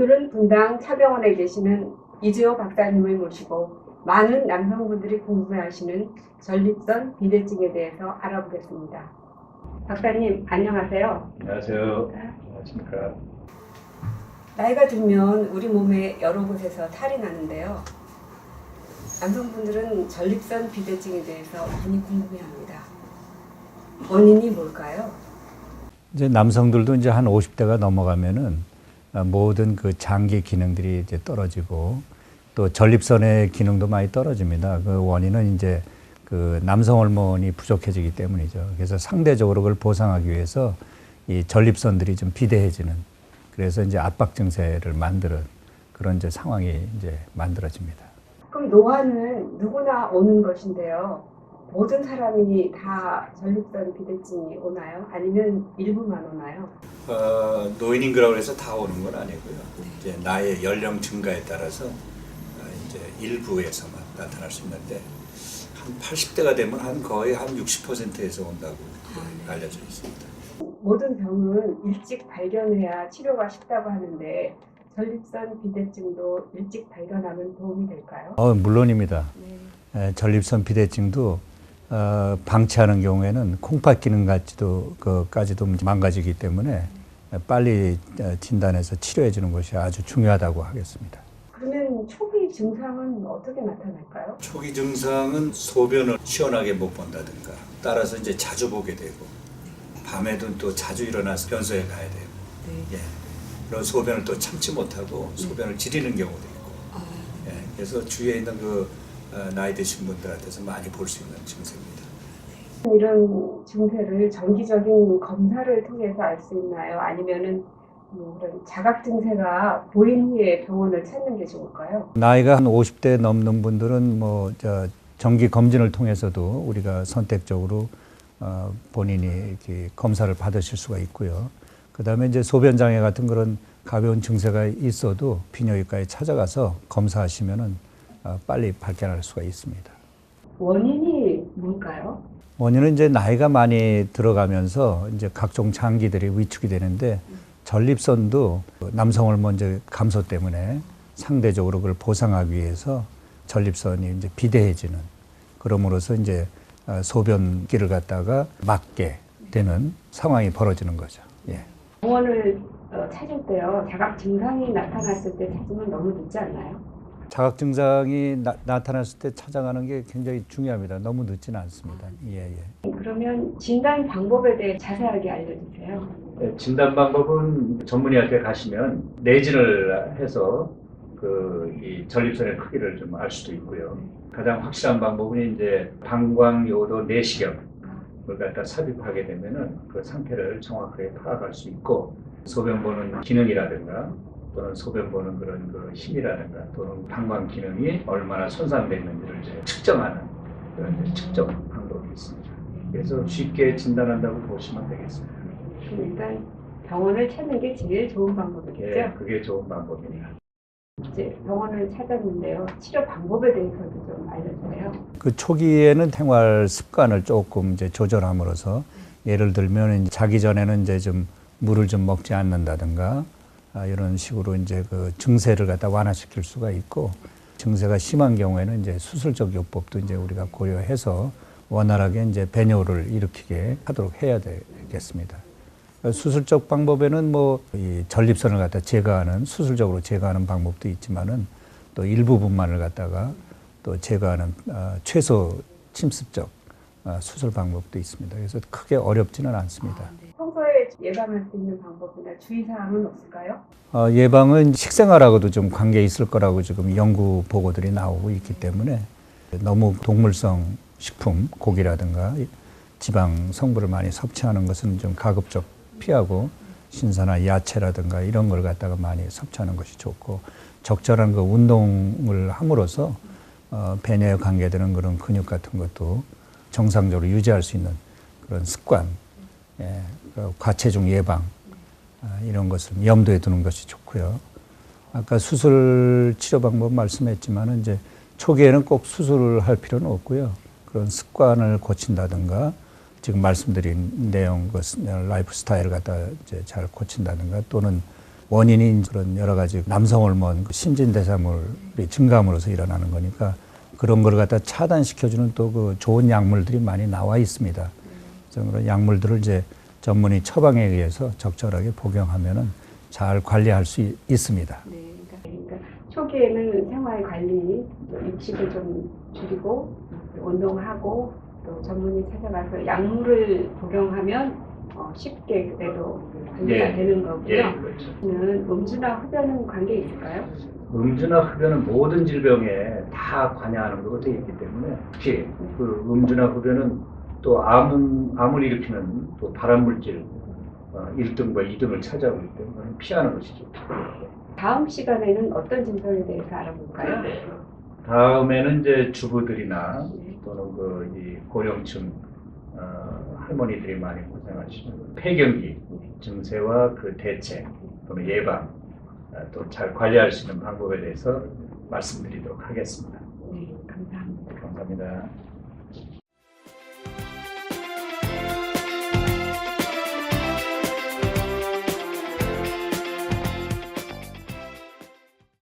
오늘은 분당 차병원에 계시는 이주호 박사님을 모시고 많은 남성분들이 궁금해하시는 전립선 비대증에 대해서 알아보겠습니다. 박사님 안녕하세요. 안녕하세요. 안녕하십니까. 나이가 들면 우리 몸의 여러 곳에서 탈이 나는데요. 남성분들은 전립선 비대증에 대해서 많이 궁금해합니다. 원인이 뭘까요? 이제 남성들도 이제 한 50대가 넘어가면은 아, 모든 그 장기 기능들이 이제 떨어지고 또 전립선의 기능도 많이 떨어집니다. 그 원인은 이제 그 남성 호르몬이 부족해지기 때문이죠. 그래서 상대적으로 그걸 보상하기 위해서 이 전립선들이 좀 비대해지는 그래서 이제 압박 증세를 만드는 그런 이제 상황이 이제 만들어집니다. 그럼 노화는 누구나 오는 것인데요. 모든 사람이 다 전립선 비대증이 오나요? 아니면 일부만 오나요? 어, 노인인 거라고 해서 다 오는 건 아니고요. 이제 나의 연령 증가에 따라서 어, 이제 일부에서만 나타날 수 있는데 한 80대가 되면 한 거의 한 60%에서 온다고 이렇게 알려져 있습니다. 모든 병은 일찍 발견해야 치료가 쉽다고 하는데 전립선 비대증도 일찍 발견하면 도움이 될까요? 어, 물론입니다. 네. 에, 전립선 비대증도 어, 방치하는 경우에는 콩팥 기능 같지도 그까지도 망가지기 때문에 빨리 어, 진단해서 치료해 주는 것이 아주 중요하다고 하겠습니다. 그러면 초기 증상은 어떻게 나타날까요? 초기 증상은 소변을 시원하게 못 본다든가 따라서 이제 자주 보게 되고 밤에도 또 자주 일어나서 변소에 가야 돼요. 네. 예. 그런 소변을 또 참지 못하고 소변을 지리는 경우도 있고 아, 예. 그래서 주위에 있는 그 어, 나이 드신 분들한테서 많이 볼 수 있는 증세입니다. 이런 증세를 정기적인 검사를 통해서 알 수 있나요? 아니면은 뭐 그런 자각 증세가 보인 후에 병원을 찾는 게 좋을까요? 나이가 한 50대 넘는 분들은 뭐저 정기 검진을 통해서도 우리가 선택적으로 어, 본인이 이렇게 검사를 받으실 수가 있고요. 그다음에 이제 소변 장애 같은 그런 가벼운 증세가 있어도 비뇨기과에 찾아가서 검사하시면은 어, 빨리 발견할 수가 있습니다. 원인이 뭘까요? 원인은 이제 나이가 많이 들어가면서 이제 각종 장기들이 위축이 되는데 전립선도 남성 호르몬 이제 감소 때문에 상대적으로 그걸 보상하기 위해서 전립선이 이제 비대해지는 그럼으로써 이제 어, 소변기를 갖다가 막게 되는 상황이 벌어지는 거죠. 예. 병원을 어, 찾을 때요 자각 증상이 나타났을 때 찾으면 너무 늦지 않나요? 자각 증상이 나, 타났을때 찾아가는 게 굉장히 중요합니다. 너무 늦지는 않습니다. 예, 예. 그러면 진단 방법에 대해 자세하게 알려주세요. 네, 진단 방법은 전문의한테 가시면 내진을 해서 그이 전립선의 크기를 좀 알 수도 있고요. 가장 확실한 방법은 이제 방광요도 내시경을 갖다 삽입하게 되면은 그 상태를 정확하게 파악할 수 있고 소변 보는 기능이라든가 또는 소변 보는 그런 그 힘이라든가 또는 방광 기능이 얼마나 손상됐는지를 이제 측정하는 그런 이제 측정 방법이 있습니다. 그래서 쉽게 진단한다고 보시면 되겠습니다. 일단 병원을 찾는 게 제일 좋은 방법이겠죠? 예, 그게 좋은 방법입니다. 이제 병원을 찾았는데요. 치료 방법에 대해서도 좀 알려주세요. 그 초기에는 생활 습관을 조금 이제 조절함으로써 예를 들면 이제 자기 전에는 이제 좀 물을 좀 먹지 않는다든가 아, 이런 식으로 이제 그 증세를 갖다 완화시킬 수가 있고 증세가 심한 경우에는 이제 수술적 요법도 이제 우리가 고려해서 원활하게 이제 배뇨를 일으키게 하도록 해야 되겠습니다. 수술적 방법에는 뭐 이 전립선을 갖다 제거하는 수술적으로 제거하는 방법도 있지만은 또 일부분만을 갖다가 또 제거하는 어, 최소 침습적 어, 수술 방법도 있습니다. 그래서 크게 어렵지는 않습니다. 평소에 예방할 수 있는 방법이나 주의사항은 없을까요? 어, 예방은 식생활하고도 좀 관계 있을 거라고 지금 연구 보고들이 나오고 있기 때문에 너무 동물성 식품, 고기라든가 지방 성분을 많이 섭취하는 것은 좀 가급적 피하고 신선한 야채라든가 이런 걸 갖다가 많이 섭취하는 것이 좋고 적절한 그 운동을 함으로써 어, 배뇨에 관계되는 그런 근육 같은 것도 정상적으로 유지할 수 있는 그런 습관, 예, 그 과체중 예방 아, 이런 것을 염두에 두는 것이 좋고요. 아까 수술 치료 방법 말씀했지만은 이제 초기에는 꼭 수술을 할 필요는 없고요. 그런 습관을 고친다든가 지금 말씀드린 내용 그 라이프 스타일을 갖다 이제 잘 고친다든가 또는 원인이 그런 여러 가지 남성 호르몬, 그 신진대사물이 증감으로서 일어나는 거니까 그런 걸 갖다 차단시켜주는 또 그 좋은 약물들이 많이 나와 있습니다. 그래서 그런 약물들을 이제 전문의 처방에 의해서 적절하게 복용하면은 잘 관리할 수 있- 있습니다. 네, 그러니까, 그러니까 초기에는 생활 관리, 또 육식을 좀 줄이고 운동하고 또 전문의 찾아가서 약물을 복용하면 어, 쉽게 그래도 관리가 예. 되는 거고요. 예, 그렇죠. 는 음주나 흡연은 관계 있을까요? 음주나 흡연은 모든 질병에 다 관여하는 것으로 되어 있기 때문에 특히 그 음주나 흡연은 또 암은, 암을 일으키는 또 발암물질 어, 1등과 2등을 차지하고 있기 때문에 피하는 것이죠. 다음 시간에는 어떤 증상에 대해서 알아볼까요? 다음에는 이제 주부들이나 네. 또는 그이 고령층 어, 할머니들이 많이 고생하시는 폐경기 증세와 그 대책 또는 예방 또 잘 관리할 수 있는 방법에 대해서 말씀드리도록 하겠습니다. 네, 감사합니다. 감사합니다.